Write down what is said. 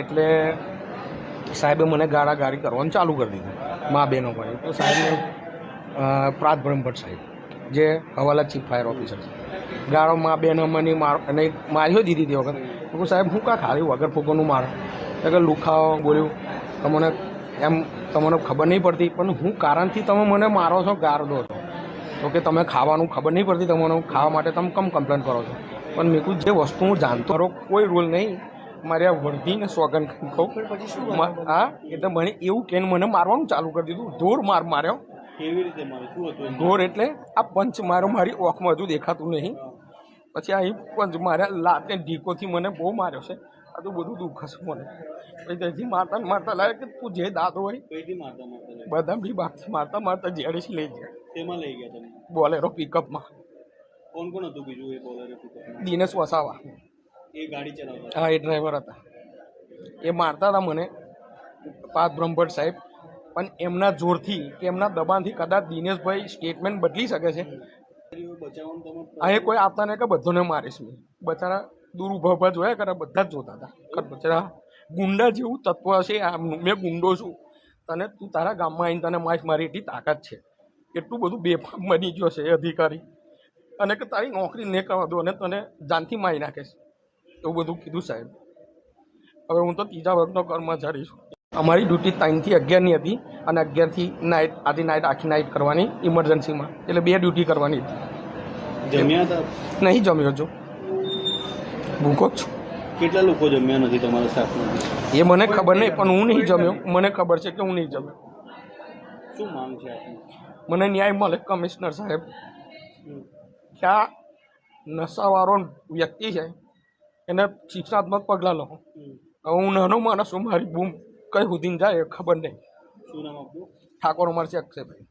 એટલે સાહેબે મને ગાળા ગાળી કરવાનું ચાલુ કરી દીધું, મા બહેનો પણ. તો સાહેબને પ્રાત બ્રહ્મભટ્ટ સાહેબ, જે હવાલા ચીફ ફાયર ઓફિસર છે. ગાળો મા બહેનો મને માર, અને માર્યો દીધી તે વખત. તો સાહેબ, હું કા ખાલી વગર ફૂકોનું મારો? એટલે લુખાઓ, બોલ્યું. તમને એમ, તમને ખબર નહીં પડતી, પણ હું કારણથી તમે મને મારો છો ગાર દો છો. તો કે તમે ખાવાનું ખબર નહીં પડતી તમને ખાવા માટે તમે કમ કમ્પ્લેન કરો છો? પણ મેં જે વસ્તુ હું જાણતો કોઈ રોલ નહીં. મારે આ વર્ધીને સોગન કહું હા એટલે મને એવું કે મને મારવાનું ચાલુ કરી દીધું. ઢોર માર માર્યો. કેવી રીતે મારે ઢોર એટલે આ પંચ માર્યો મારી ઓખમાં હજુ દેખાતું નહીં. પછી અહીં પંચ માર્યા લાતે ઢીકોથી મને બહુ માર્યો છે. આ તો બધું દુઃખ હશે મને. પછી ત્યાંથી મારતા મારતા લાગે કે તું જે દાદો હોય બધા બી બાકી મારતા મારતા જેડીશ લઈ ગયા તેમાં લઈ ગયા તમે? બોલેરો પિકઅપમાં કોણ કોણ હતું બીજું એ બોલર દિનેશ વસાવા. એ ગાડી ચલાવતા હા એ ડ્રાઈવર હતા. એ મારતા હતા મને પાર્થ બ્રહ્મભટ્ટ સાહેબ. પણ એમના જોરથી કે એમના દબાણથી કદાચ દિનેશભાઈ સ્ટેટમેન્ટ બદલી શકે છે. અહીં કોઈ આપતા નહીં કે બધોને મારીશ મેં. બચારા દૂર ઊભા ઊભા જોયા કરે બધા જ જોતા હતા. બચારા ગુંડા જેવું તત્વ હશે આમ મેં ગુંડો છું. તને તું તારા ગામમાં આવીને તને મારી મારી એટલી તાકાત છે. એટલું બધું બેફામ બની ગયો છે એ અધિકારી. અને કે તારી નોકરી નહીં કરવા દો અને તને જાનથી મારી નાખે છે. એવું બધું કીધું સાહેબ. હવે હું તો ત્રીજા વર્ગનો કર્મચારી છું. અમારી ડ્યુટી ત્રણથી અગિયારની હતી અને અગિયારથી નાઇટ આધી નાઇટ આખી નાઇટ કરવાની ઇમરજન્સીમાં એટલે બે ડ્યુટી કરવાની હતી. નહીં જમ્યો છું. ભૂખો જ છું. કેટલા લોકો જમ્યા નથી તમારા સાથે એ મને ખબર નહીં પણ હું નહીં જમ્યો. મને ખબર છે કે હું નહીં જમ્યો. શું માંગ છે મને ન્યાય મળે કમિશનર સાહેબ. ક્યાં નશાવાળો વ્યક્તિ છે. એને શિક્ષાત્મક પગલાં લો હું નાનો માણસ હું મારી બૂમ કઈ સુધીને જાય ખબર નહીં. ઠાકોર અમારે છે અક્ષયભાઈ